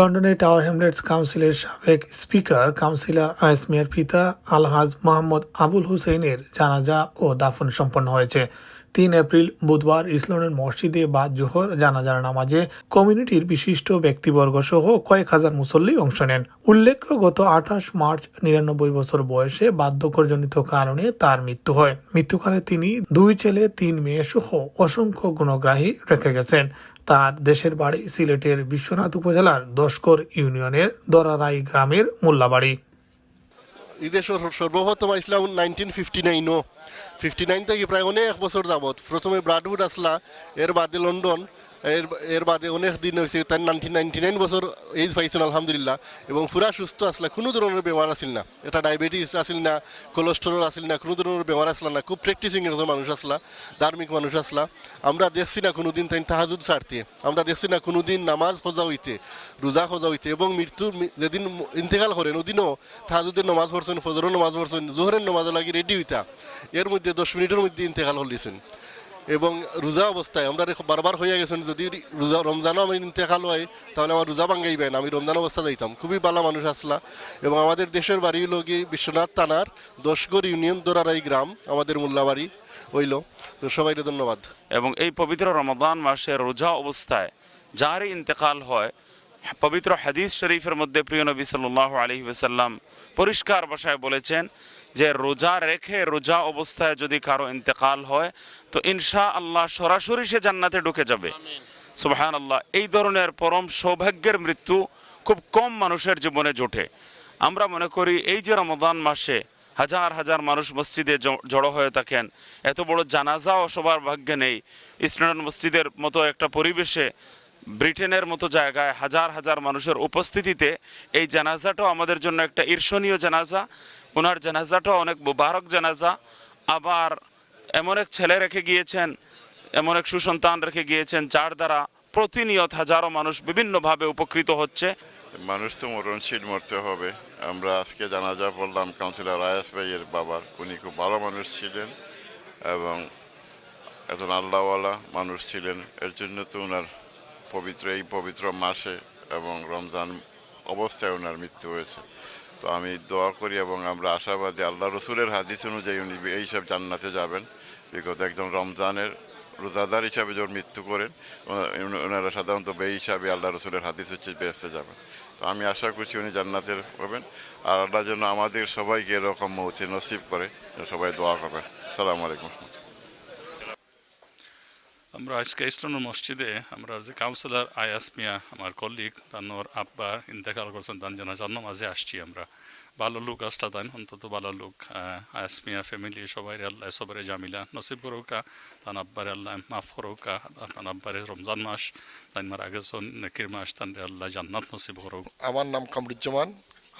লন্ডনের tower Hamlets কাউন্সিলের সাবেক স্পিকার, কাউন্সিলর আয়সমিয়ার পিতা আলহাজ মোহাম্মদ আবুল হুসেইনের জানাজা ও দাফন সম্পন্ন হয়েছে। তিন এপ্রিল বুধবার ইসলামের মসজিদে বাদ জোহর জানাজার নামাজে কমিউনিটির বিশিষ্ট ব্যক্তিবর্গ সহ কয়েক হাজার মুসল্লি অংশ নেন। উল্লেখ্য, গত আঠাশ মার্চ নিরানব্বই বছর বয়সে বার্ধক্যজনিত কারণে তার মৃত্যু হয়। মৃত্যুকালে তিনি দুই ছেলে, তিন মেয়ে সহ অসংখ্য গুণগ্রাহী রেখে গেছেন। তার দেশের বাড়ি সিলেটের বিশ্বনাথ উপজেলার দশকর ইউনিয়নের দরারাই গ্রামের মোল্লাবাড়ি। ঈদের সর- সর্বপ্রথম আসলাম নাইনটিন ফিফটি নাইনও ফিফটি নাইন থেকে প্রায় অনেক বছর যাবত প্রথমে ব্রাডউড আসলা, এর বাদে লন্ডন এর এর বাদে অনেক দিন হয়েছে তার নাইনটিন নাইনটি নাইন বছর এইজ পাইছেন, আলহামদুলিল্লাহ। এবং পুরা সুস্থ আসলা, কোনো ধরনের বেমার আসিল না। এটা ডায়াবেটিস আসিল না কোলেস্টেরল আসিল না, কোনো ধরনের বেমার আসলা না, খুব প্র্যাকটিসিং একজন মানুষ আসলা, ধার্মিক মানুষ আসলা। আমরা দেখছি না কোনো দিন তাই তাহাজুদ ছাড়তে আমরা দেখছি না কোনো দিন নামাজ খোঁজা হইতে, রোজা খোঁজা হইতে, এবং মৃত্যু যেদিন ইন্তেকাল করেন, ওদিনও তাহাজুদের নামাজ পড়ছেন, ফজরের নামাজ পড়ছেন, জোহরের নামাজ লাগি রেডি হইতা। এর মধ্যে দশ মিনিটের মধ্যে ইন্তেকাল হলিছেন এবং রোজা অবস্থায়, আমরা বারবার হয়ে গেছেন, যদি রোজা, রমজানও আমি ইন্তেকাল হয়, তাহলে আমার রোজা ভাঙ্গাইবেন আমি রমজান অবস্থা যাইতাম। খুবই ভালো মানুষ আসলা। এবং আমাদের দেশের বাড়ি হলো গিয়ে বিশ্বনাথ থানার দশগড় ইউনিয়ন দোরারাই গ্রাম, আমাদের মোল্লাবাড়ি হইল। তো সবাইকে ধন্যবাদ। এবং এই পবিত্র রমদান মাসে রোজা অবস্থায় যারই ইন্তেকাল হয়, পবিত্র হাদিস শরীফের মধ্যে প্রিয় নবী সাল্লাহ আলহি পরিষ্কার ভাষায় বলেছেন যে রোজা রেখে রোজা অবস্থায় যদি কারও ইন্তেকাল হয় তো ইনশা আল্লাহ সরাসরি সে জান্নাতে ঢুকে যাবে। সুবহান আল্লাহ এই ধরনের পরম সৌভাগ্যের মৃত্যু খুব কম মানুষের জীবনে জোটে। আমরা মনে করি এই যে রমদান মাসে হাজার হাজার মানুষ মসজিদে জড়ো হয়ে থাকেন এত বড় জানাজাও সবার ভাগ্যে নেই। ইসলাম মসজিদের মতো একটা পরিবেশে ব্রিটেনের মতো জায়গায় হাজার হাজার মানুষের উপস্থিতিতে এই জানাজাটাও আমাদের জন্য একটা ঈর্ষণীয় জানাজা। ওনার জানাজাটাও অনেক মুবারক জানাজা। আবার এমন এক ছেলে রেখে গিয়েছেন, এমন এক সুসন্তান রেখে গিয়েছেন, যার দ্বারা প্রতিনিয়ত হাজারো মানুষ বিভিন্নভাবে উপকৃত হচ্ছে। মানুষ তো মরণশীল মরতে হবে। আমরা আজকে জানাজা পড়লাম কাউন্সিলর আয়াস ভাইয়ের বাবার। উনি খুব ভালো মানুষ ছিলেন এবং একজন আল্লাহওয়ালা মানুষ ছিলেন। এর জন্য তো ওনার পবিত্র এই পবিত্র মাসে এবং রমজান অবস্থায় ওনার মৃত্যু হয়েছে। তো আমি দোয়া করি এবং আমরা আশাবাদী আল্লাহ রসুলের হাদিস অনুযায়ী উনি এইসব জান্নাতে যাবেন। বিগত একজন রমজানের রোজাদার হিসাবে যখন মৃত্যু করেন ওনা- ওনারা সাধারণত বে হিসাবে আল্লাহ রসুলের হাদিস হচ্ছে বেসতে যাবেন। তো আমি আশা করছি উনি জান্নাতের হবেন। আর আল্লাহ যেন আমাদের সবাইকে এরকম মৌতে নসিব করে সবাই দোয়া করবেন। সালাম আলাইকুম। আমরা আজকে ইস্টার্ন মসজিদে আমরা যে কাউন্সিলর আয়াস মিয়া, আমার কলিগ তানোর আব্বা ইন্তেকাল করছেন, তার জানাজার মাঝে আসছি আমরা। ভালো লোক আসটা তাই অন্তত ভালো লোক আয়াস মিয়া ফ্যামিলি সবাই আল্লাহ সবারে জামিলা নসিব করুকা। তান আব্বার আল্লাহ মাফ করুকা। তান আব্বারে রমজান মাস তাই মার আগে নেকির মাস তান আল্লাহ জান্নাত নসিব করুক। আমার নাম কামরুজ্জামান।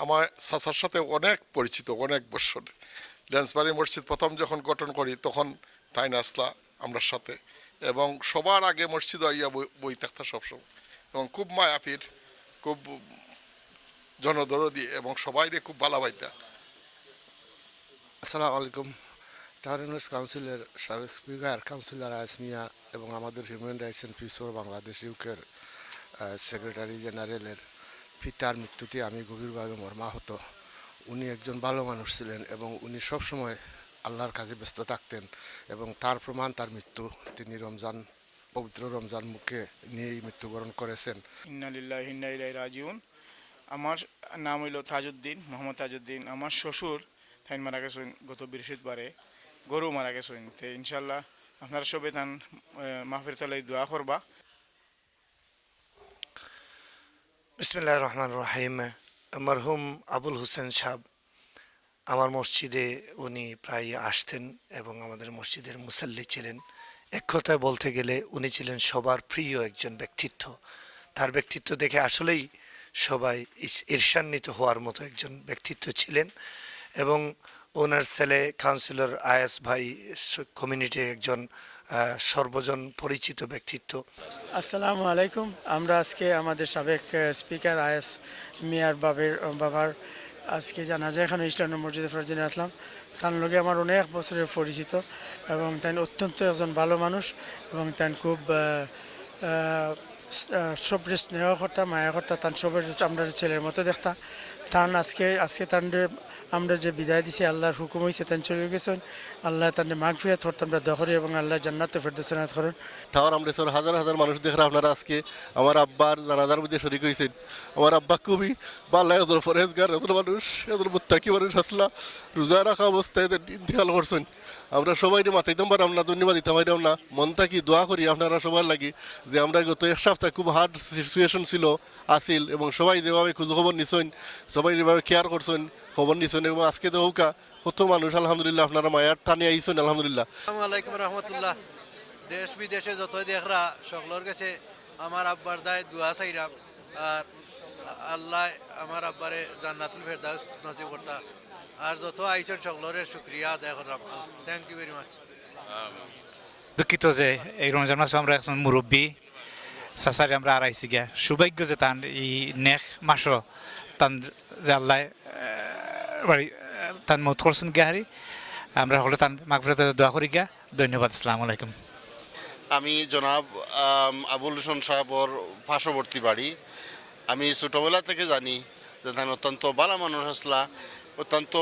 আমার চাচার সাথে অনেক পরিচিত, অনেক বছর ড্যান্সবাড়ি মসজিদ প্রথম যখন গঠন করি, তখন তাই নাসলা আমরা সাথে। এবং সবার আগে মসজিদ আইয়া বই- থাকতা সবসময়। এবং খুব মায়াফির খুব জনদরদি এবং সবাইরে খুব ভালোবাইতা আসসালামু আলাইকুম। টাউরিনার্স কাউন্সিলের সাবেক স্পিকার, কাউন্সিলর আসমিয়া এবং আমাদের human rights and peace for Bangladesh ইউকের সেক্রেটারি জেনারেলের পিতার মৃত্যুতে আমি গভীরভাবে মর্মাহত। উনি একজন ভালো মানুষ ছিলেন এবং উনি সবসময় আল্লাহর কাজে ব্যস্ত থাকতেন এবং তার প্রমাণ তার মৃত্যু তিনি রমজান পবিত্র রমজান মুখে নিয়েই মৃত্যুবরণ করেছেন। ইন্নালিল্লাহ ইন্না ইলাই রাজিউন। আমার নাম হইল তাজউদ্দিন মোহাম্মদ তাজউদ্দিন। আমার শ্বশুর তাইন মারা গেছেন গত বৃহস্পতিবারে গরু মারা গেছেন। তো ইনশাল্লাহ আপনারা সবে তান মাহফির তালাই দোয়া করবা। বিসমিল্লাহ রহমান রহিম। মরহুম আবুল হোসেন সাহ আমার মসজিদে উনি প্রায় আসতেন এবং আমাদের মসজিদের মুসল্লি ছিলেন। এক কথায় বলতে গেলে উনি ছিলেন সবার প্রিয় একজন ব্যক্তিত্ব। তার ব্যক্তিত্ব দেখে আসলেই সবাই ঈর্ষান্বিত হওয়ার মতো একজন ব্যক্তিত্ব ছিলেন এবং ওনার ছেলে কাউন্সিলর আয়াস ভাই কমিউনিটির একজন সর্বজন পরিচিত ব্যক্তিত্ব। আসসালামু আলাইকুম। আমরা আজকে আমাদের সাবেক স্পিকার আয়াস মিয়ার বাবের, বাবার আজকে জানাজা এখানে ইস্টার্ন মসজিদে ফরজিনে আসলাম। তার লগে আমার অনেক বছরের পরিচিত এবং তাই অত্যন্ত একজন ভালো মানুষ এবং তাই খুব সবরে স্নেহ করতা, মায়া কর্তা তান সবের আমরা ছেলের মতো দেখতা তান আজকে আজকে তান আমরা যে বিদায় দিছি, আল্লাহর হুকুম হয়েছে তান চলে গেছেন। আল্লাহ তান মাঘ ফিরাত করতে আমরা দখরি এবং আল্লাহ জান্নাতে ফেরদোসনাত করেন। টাওয়ার আমরেশ্বর হাজার হাজার মানুষ দেখরা আপনারা আজকে আমার আব্বার জানাজার মধ্যে শরিক হয়েছেন আমার আব্বা খুবই ভালো এত ফরেজগার এত মানুষ এত মুত্তাকি মানুষ আসলা, রোজা রাখা অবস্থায় ইন্তেকাল করছেন। আমরা সবাই মাথাইতাম পারলাম আমরা ধন্যবাদ দিতাম পারলাম না। মন থাকি দোয়া করি আপনারা সবার লাগি, যে আমরা গত এক সপ্তাহ খুব হার্ড সিচুয়েশন ছিল, আসিল এবং সবাই যেভাবে খোঁজ খবর নিছেন সবাই যেভাবে কেয়ার করছেন খবর নিছেন এবং আজকে তো হৌকা কত মানুষ আলহামদুলিল্লাহ আপনারা মায়ার টানে আইছেন আলহামদুলিল্লাহ। আসসালামু আলাইকুম রহমতুল্লাহ। দেশ বিদেশে যত দেখরা সকলের কাছে আমার আব্বার দায় দোয়া চাইরাম। আর আল্লাহ আমার আব্বারে জান্নাতুল ফেরদাউস নসিব করতা। আর যত আইসেন সকলের শুক্রিয়া আদায় করলাম। থ্যাংক ইউ ভেরি মাচ দুঃখিত যে এই রমজান মাসে আমরা এখন মুরব্বী সাসারে আমরা আর আইসি গিয়া। সৌভাগ্য যে তান এই নেক মাসও তান যে আল্লাহ বাড়ি তান মত করছেন গিয়াহারি আমরা সকলে তান মাগফিরাতে দোয়া করি গিয়া। ধন্যবাদ, আসসালামু আলাইকুম। আমি জনাব আবুল হোসেন সাহেবর পার্শ্ববর্তী বাড়ি। আমি ছোটোবেলা থেকে জানি যে তান অত্যন্ত ভালো মানুষ আসলা, অত্যন্ত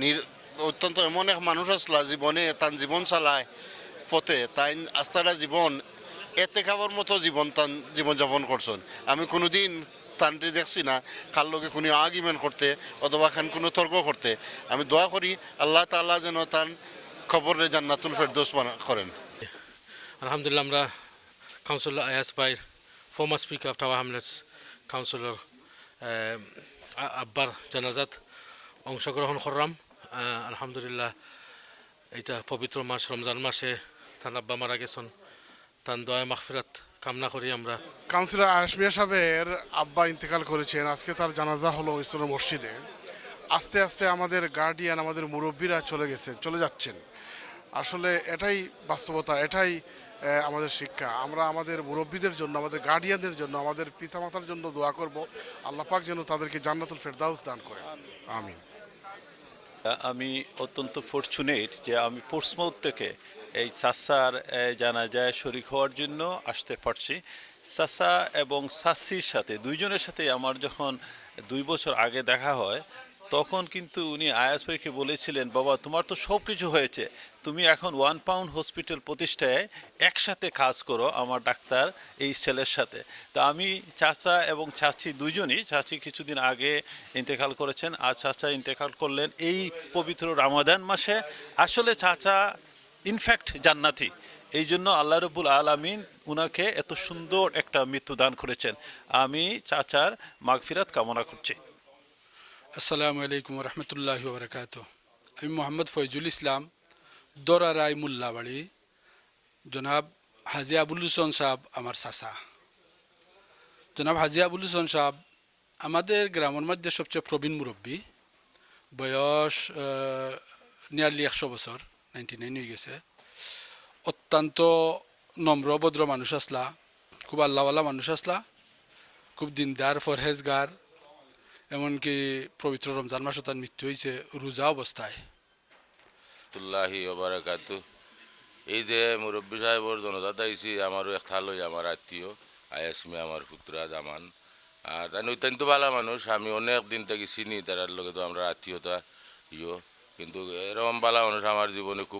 নির, অত্যন্ত এমন এক মানুষ আসলা, জীবনে তান জীবন চালায় পথে তাই আস্তারা জীবন, এতে খাবার মতো জীবন তান জীবনযাপন করছেন। আমি কোনোদিন তানটি দেখছি না কার লোকে কোনো আর্গুমেন্ট করতে অথবা খান কোনো তর্ক করতে। আমি দোয়া করি আল্লাহ তাআলা যেন তান খবরে জান্নাতুল ফেরদৌস করেন। আলহামদুলিল্লাহ আমরা Ayas Bai, former Speaker of Tower Hamlets, Councillor uh, আব্বার জানাজাত অংশগ্রহণ করলাম। আলহামদুলিল্লাহ এইটা পবিত্র মাস রমজান মাসে তান আব্বা মারা গেছেন। তান দয়া মাগফিরাত কামনা করি আমরা। কাউন্সিলর আশমিয়া সাহেবের আব্বা ইন্তেকাল করেছেন। আজকে তার জানাজা হলো ইসলাম মসজিদে। আস্তে আস্তে আমাদের গার্ডিয়ান আমাদের মুরব্বীরা চলে গেছেন চলে যাচ্ছেন। আসলে এটাই বাস্তবতা এটাই আমাদের শিক্ষা। আমরা আমাদের মুরব্বীদের জন্য আমাদের গার্ডিয়ানদের জন্য আমাদের পিতামাতার জন্য দোয়া করব। আল্লাহ পাক যেন তাদেরকে জান্নাতুল ফেরদাউস দান করে আমিন। আমি অত্যন্ত ফর্চুনেট যে আমি পোর্টসমাউথ থেকে এই চাষার জানা যায় শরিক হওয়ার জন্য আসতে পারছি। সাসা এবং সাসির সাথে, দুইজনের সাথে আমার যখন দুই বছর আগে দেখা হয়, তখন কিন্তু উনি আয়াস ভাইকে বলেছিলেন, বাবা, তোমার তো সব কিছু হয়েছে। তুমি এখন ওয়ান পাউন্ড হসপিটাল প্রতিষ্ঠায় একসাথে কাজ করো আমার ডাক্তার এই ছেলের সাথে। তো আমি চাচা এবং চাচি দুজনই চাচি কিছুদিন আগে ইন্তেকাল করেছেন, আর চাচা ইন্তেকাল করলেন এই পবিত্র রামাদান মাসে। আসলে চাচা ইনফ্যাক্ট জান্নাতি। এই জন্য আল্লাহ রবুল আলমিন উনাকে এত সুন্দর একটা মৃত্যু দান করেছেন। আমি, চাচার মাগফিরাত কামনা করছি। আসসালামু আলাইকুম রহমতুল্লাহ বরকাত আমি মোহাম্মদ ফয়জুল ইসলাম, দরা রায় মুল্লাবাড়ি। জনাব হাজি আবুল হুসন সাহেব, আমার চাচা। জনাব হাজি আবুল হুসন সাহেব, আমাদের গ্রামের মধ্যে সবচেয়ে প্রবীণ মুরব্বী। বয়স নিয়ারলি একশো বছর। নাইনটি নাইন গেছে। অত্যন্ত নম্র, ভদ্র মানুষ আসলা, খুব আল্লাহওয়ালা মানুষ আসলা, খুব দিনদার, ফরহেজগার, এমনকি পবিত্র রমজান মাসে তার মৃত্যু হয়েছে রোজা অবস্থায়। এই যে মুরব্বী সাহেবর জনজাত আইসি আমারও এক থালই আমার আত্মীয়, আয়াসমি আমার পুত্রা জামান। আর অত্যন্ত ভালো মানুষ, আমি অনেক দিন থেকে চিনি, তার লগে তো আমরা আত্মীয়তা ইয়ে। কিন্তু এরকম বালা মানুষ আমার জীবনে খুব